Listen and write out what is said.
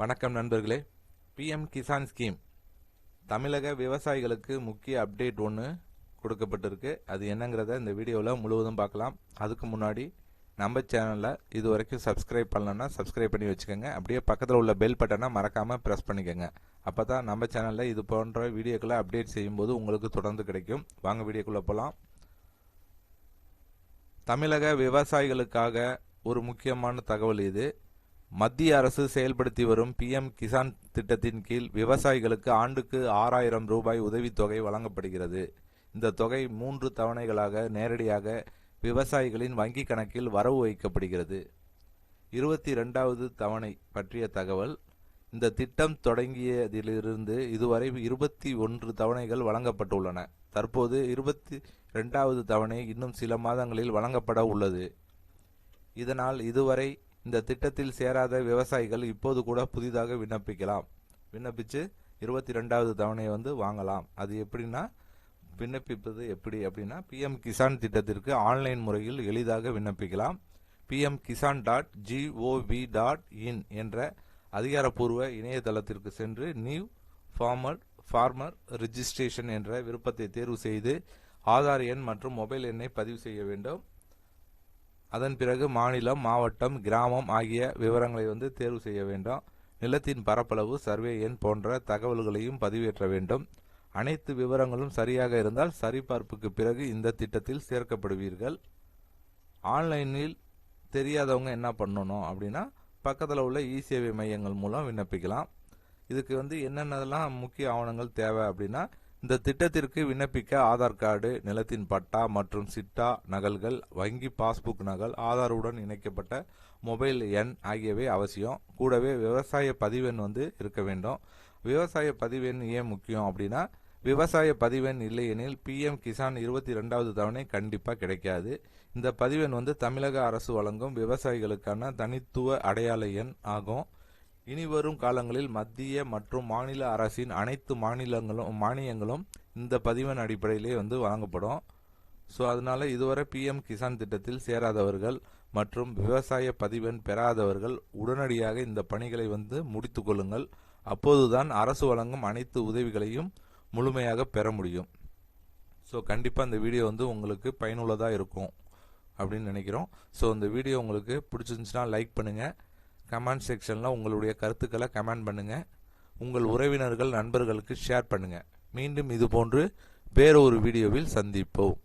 வணக்கம் நண்பர்களே. PM Kisan scheme தமிழக விவசாயிகளுக்கு முக்கிய அப்டேட் ஒன்று கொடுக்கப்பட்டிருக்கு. அது என்னங்கிறத இந்த வீடியோவில் முழுவதும் பார்க்கலாம். அதுக்கு முன்னாடி நம்ம சேனலில் இது வரைக்கும் சப்ஸ்கிரைப் பண்ணலன்னா சப்ஸ்கிரைப் பண்ணி வச்சுக்கோங்க. அப்படியே பக்கத்தில் உள்ள பெல் பட்டனை மறக்காமல் ப்ரெஸ் பண்ணிக்கோங்க. அப்போ தான் நம்ம சேனலில் இது போன்ற வீடியோக்களை அப்டேட் செய்யும்போது உங்களுக்கு தொடர்ந்து கிடைக்கும். வாங்க வீடியோக்குள்ளே போகலாம் தமிழக விவசாயிகளுக்காக ஒரு முக்கியமான தகவல் இது. மத்திய அரசு செயல்படுத்தி வரும் பிஎம் கிசான் திட்டத்தின் கீழ் விவசாயிகளுக்கு ஆண்டுக்கு ஆறாயிரம் ரூபாய் உதவித்தொகை வழங்கப்படுகிறது. இந்த தொகை மூன்று தவணைகளாக நேரடியாக விவசாயிகளின் வங்கி கணக்கில் வரவு வைக்கப்படுகிறது. இருபத்தி ரெண்டாவது தவணை பற்றிய தகவல் இந்த திட்டம் தொடங்கியதிலிருந்து இதுவரை இருபத்தி ஒன்று தவணைகள் வழங்கப்பட்டுள்ளன. தற்போது இருபத்தி ரெண்டாவது தவணை இன்னும் சில மாதங்களில் வழங்கப்பட உள்ளது. இதனால் இதுவரை இந்த திட்டத்தில் சேராத விவசாயிகள் இப்போது கூட புதிதாக விண்ணப்பிக்கலாம். விண்ணப்பித்து இருபத்தி ரெண்டாவது தவணையை வந்து வாங்கலாம். அது எப்படின்னா விண்ணப்பிப்பது எப்படி அப்படின்னா பிஎம் கிசான் திட்டத்திற்கு ஆன்லைன் முறையில் எளிதாக விண்ணப்பிக்கலாம். PM Kisan dot GOV dot in என்ற அதிகாரப்பூர்வ இணையதளத்திற்கு சென்று நியூ ஃபார்மர் ஃபார்மர் ரிஜிஸ்ட்ரேஷன் என்ற விருப்பத்தை தேர்வு செய்து ஆதார் எண் மற்றும் மொபைல் எண்ணை பதிவு செய்ய வேண்டும். அதன் பிறகு மாநிலம் மாவட்டம் கிராமம் ஆகிய விவரங்களை வந்து தேர்வு செய்ய வேண்டும். நிலத்தின் பரப்பளவு சர்வே எண் போன்ற தகவல்களையும் பதிவேற்ற வேண்டும். அனைத்து விவரங்களும் சரியாக இருந்தால் சரிபார்ப்புக்கு பிறகு இந்த திட்டத்தில் சேர்க்கப்படுவீர்கள். ஆன்லைனில் தெரியாதவங்க என்ன பண்ணணும் அப்படின்னா பக்கத்தில் உள்ள இ சேவை மையங்கள் மூலம் விண்ணப்பிக்கலாம். இதுக்கு வந்து என்னென்னதெல்லாம் முக்கிய ஆவணங்கள் தேவை அப்படின்னா இந்த திட்டத்திற்கு விண்ணப்பிக்க ஆதார் கார்டு நிலத்தின் பட்டா மற்றும் சிட்டா நகல்கள் வங்கி பாஸ்புக் நகல் ஆதாருடன் இணைக்கப்பட்ட மொபைல் எண் ஆகியவை அவசியம். கூடவே விவசாய பதிவெண் வந்து இருக்க வேண்டும். விவசாய பதிவெண் ஏன் முக்கியம் அப்படின்னா விவசாய பதிவெண் இல்லையெனில் பிஎம் கிசான் இருபத்தி ரெண்டாவது தவணை கண்டிப்பாக கிடைக்காது. இந்த பதிவெண் வந்து தமிழக அரசு வழங்கும் விவசாயிகளுக்கான தனித்துவ அடையாள எண் ஆகும். இனி வரும் காலங்களில் மத்திய மற்றும் மாநில அரசின் அனைத்து மாநிலங்களும் மானியங்களும் இந்த பதிவின் அடிப்படையிலே வந்து வழங்கப்படும். ஸோ அதனால இதுவரை பிஎம் கிசான் திட்டத்தில் சேராதவர்கள் மற்றும் விவசாய பதிவெண் பெறாதவர்கள் உடனடியாக இந்த பணிகளை வந்து முடித்து கொள்ளுங்கள். அப்போதுதான் அரசு வழங்கும் அனைத்து உதவிகளையும் முழுமையாக பெற முடியும். ஸோ கண்டிப்பாக இந்த வீடியோ வந்து உங்களுக்கு பயனுள்ளதாக இருக்கும் அப்படின்னு நினைக்கிறோம். ஸோ இந்த வீடியோ உங்களுக்கு பிடிச்சிருந்துச்சுன்னா லைக் பண்ணுங்கள் கமெண்ட் செக்ஷனில் உங்களுடைய கருத்துக்களை கமெண்ட் பண்ணுங்கள் உங்கள் உறவினர்கள் நண்பர்களுக்கு ஷேர் பண்ணுங்கள் மீண்டும் இதுபோன்று வேறொரு வீடியோவில் சந்திப்போம்.